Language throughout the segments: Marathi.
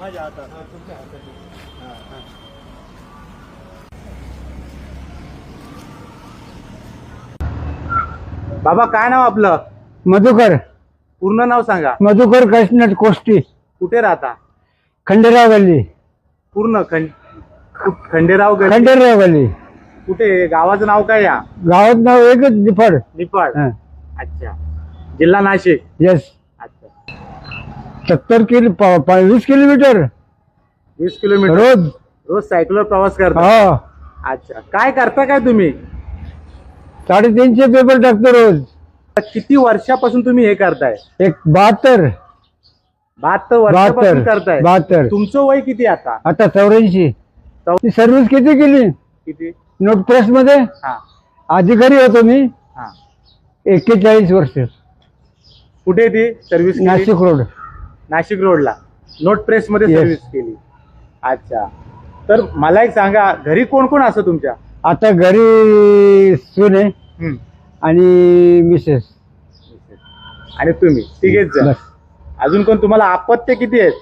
माझ्या हातात. बाबा काय नाव आपलं? मधुकर. पूर्ण नाव सांगा. मधुकर कृष्ण कोष्टी. कुठे राहता? खंडेराव गल्ली. पूर्ण खंड खंडेराव गल्ली. खंडेराव गल्ली. कुठे? गावाचं नाव काय या? गावात नाव एकच निफाड. निपाड अच्छा. जिल्हा नाशिक. येस सत्तर किलो प- प- वीस किलोमीटर. वीस किलोमीटर. रोज. रोज सायकलवर प्रवास करता? हो. अच्छा. काय करता काय तुम्ही? साडेतीनशे पेपर टाकतो रोज. किती वर्षापासून तुम्ही हे करताय? एक बहात्तर. बहात्तर वर्षापासून बहात्तर. करताय. बहात्तर. तुमचं वय किती आता? आता चौऱ्याऐंशी. चौ- ती सर्व्हिस किती केली? किती? नोट प्रेस मध्ये हा. अधिकारी होतो मी. हा. एक्केचाळीस वर्ष. कुठे ती सर्व्हिस नाशिक रोड नाशिक रोडला. नोट प्रेस मध्ये Yes. सर्व्हिस केली. अच्छा. तर मला एक सांगा घरी कोण कोण असं तुमच्या? आता घरी सुने हम्म. आणि मिसेस. आणि तुम्ही तिघेच जण. बस. अजून कोण? तुम्हाला अपत्य किती आहेत?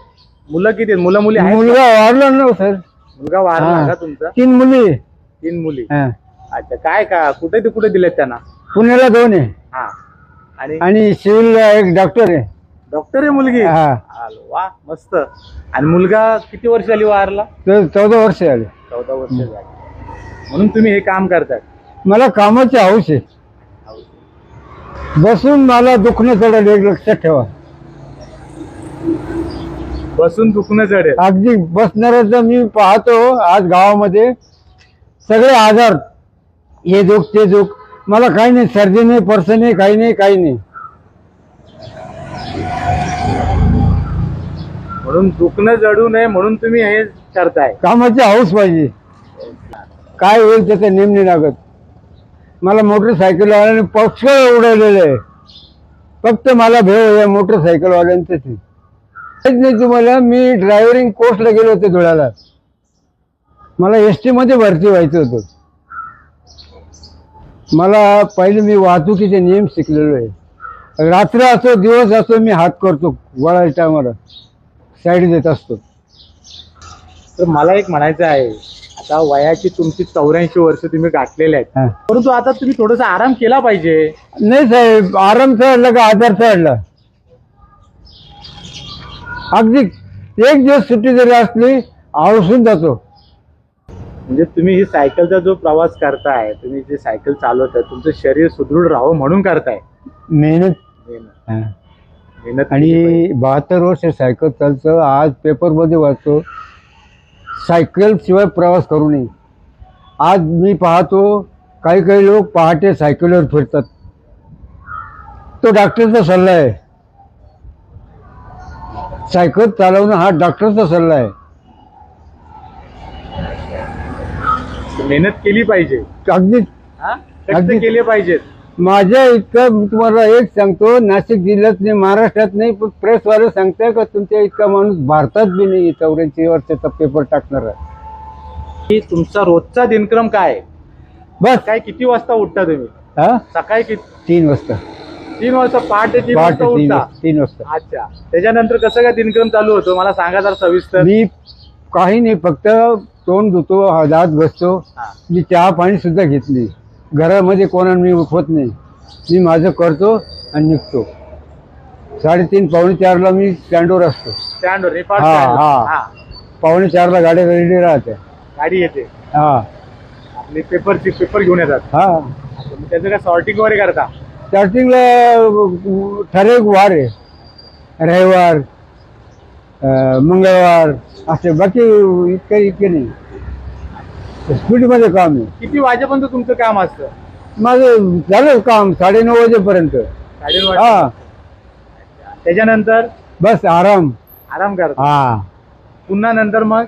मुलं किती आहेत? मुलं मुली आहेत मुलगा वारला ना सर. मुलगा वारला हा. का तुमचा? तीन मुली तीन मुली. हा. अच्छा काय का? कुठे ते कुठे दिलेत त्यांना? पुण्याला दोन आहे. हा. आणि? आणि सिव्हिल एक डॉक्टर आहे. डॉक्टर आहे मुलगी. हा. आलो, वा मस्त. आणि मुलगा किती वर्ष झाली वारला? तो चौदा वर्ष झाले. चौदा वर्ष झाली. म्हणून तुम्ही हे काम करताय मला कामाची हौस आहे. बसून मला दुखणं चढेल एक लक्षात ठेवा. बसून दुखणं चढेल. अगदी बसणाऱ्याचं मी पाहतो आज गावामध्ये. सगळे आजार. हे दुख ते दुख. मला काही नाही सर्दी नाही पर्स नाही काही नाही काही नाही. म्हणून दुखणं जडू नये म्हणून तुम्ही हे करताय. कामाची हौस पाहिजे. काय होईल त्याचं नेम लागत. मला मोटरसायकलवाल्याने पक्ष उडवलेलं. आहे फक्त मला भेव या मोटरसायकलवाल्यांचंच आहे. नाही तुम्हाला मी ड्रायव्हरिंग कोर्सला गेलो होते धुळ्याला. मला एस टीमध्ये भरती व्हायचं होतं. मला पहिले मी वाहतुकीचे नियम शिकलेलो आहे. रात्र असो दिवस असो मी हात करतो वळायच्या टायमाला. साईड देत असतो. तर मला एक म्हणायचं आहे आता वयाची तुमची चौऱ्याऐंशी वर्ष तुम्ही गाठलेले आहेत. परंतु आता तुम्ही थोडासा आराम केला पाहिजे. नाही साहेब आराम चढला का आधार चढला? अगदी एक दिवस सुट्टी जरी असली आळसून जातो. म्हणजे तुम्ही ही सायकलचा जो प्रवास करताय तुम्ही जे सायकल चालवताय तुमचं शरीर सुदृढ राहावं म्हणून करताय. मेहनत. मेहनत. आणि बहात्तर वर्ष सायकल चालतं आज पेपरमध्ये वाचतो सायकल शिवाय प्रवास करू नये. आज मी पाहतो काही काही लोक पहाटे सायकलवर फिरतात. तो डॉक्टरचा सल्ला आहे. सायकल चालवणं हा डॉक्टरचा सल्ला आहे. मेहनत केली पाहिजे. हा? अगदी. केले पाहिजेत. माझ्या इतकं तुम्हाला एक सांगतो नाशिक जिल्ह्यात नाही महाराष्ट्रात नाही पण प्रेसवाले सांगताय का तुमच्या इतका माणूस भारतात बी नाही चौऱ्याऐंशी वर्षाचा पेपर टाकणार आहे. की तुमचा रोजचा दिनक्रम काय? आहे? बस. काय किती वाजता उठता तुम्ही? हा? सकाळी किती तीन वाजता. तीन वाजता पहाटे तीन वाजता तीन उठता? तीन वाजता. अच्छा. त्याच्यानंतर कसं काय दिनक्रम चालू होतो? मला सांगा जरा सविस्तर. मी काही नाही फक्त तोंड धुतो हा दात बसतो. मी चहा पाणी सुद्धा घेतली घरामध्ये कोणा मी उठवत नाही. मी माझं करतो आणि निघतो. साडेतीन पावणे चारला मी स्टँडवर असतो. स्टँडवर हा. हा. हा. पावणे चारला गाड्या रेडी राहते गाडी येते. हा. आपली पेपरची पेपर घेऊन येतात. हा. मग त्याचं काय सॉर्टिंग वगैरे करता? स्टार्टिंगला ठराविक वार आहे. रविवार अं, मंगळवार असे बाकी इतके इतके नाही. स्पीडमध्ये काम आहे. किती वाजेपर्यंत तुमचं काम असतं? माझं झालं काम साडेनऊ वाजेपर्यंत. साडेनऊ हा. त्याच्यानंतर? बस आराम. आराम करता. हा. पुन्हा नंतर मग?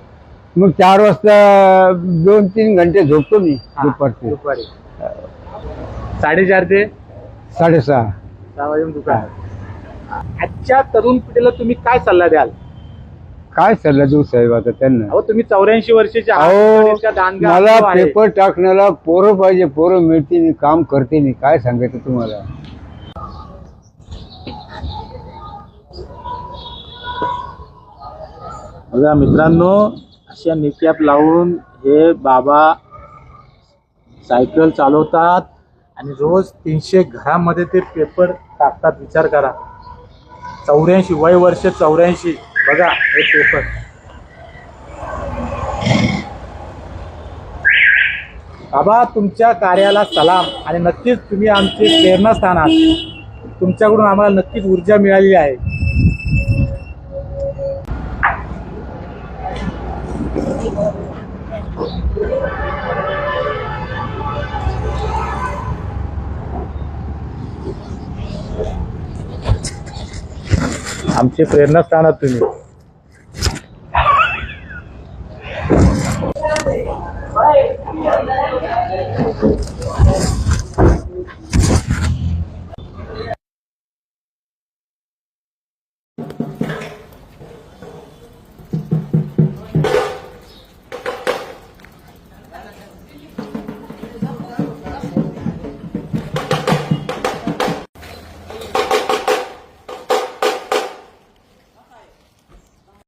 मग चार वाजता दोन तीन घंटे झोपतो मी हा, दुपारचे. दुपारी. साडेचार ते? साडेसहा. सहा वाजून दुकान. आजच्या तरुण पिढीला तुम्ही काय सल्ला द्याल? काय सल्ला देऊ साहेब आता त्यांना? अहो तुम्ही चौऱ्याऐंशी वर्षाचे आहात, अहो इतका दांडगा मला अनुभव आहे. पेपर टाकण्याला पोरं पाहिजे पोरं मिळते नाही काम करते नाही काय सांगायचं तुम्हाला? बघा मित्रांनो अशा निकॅप लावून हे बाबा सायकल चालवतात आणि रोज तीनशे घरामध्ये ते पेपर टाकतात. विचार करा. चौऱ्याऐंशी वय वर्ष चौऱ्याऐंशी. बघा हे पेपर बाबा तुमच्या कार्याला सलाम. आणि नक्कीच तुम्ही आमचे प्रेरणास्थान आहात. तुमच्याकडून आम्हाला नक्कीच ऊर्जा मिळाली आहे. आमचे प्रेरणास्थान आहात तुम्ही.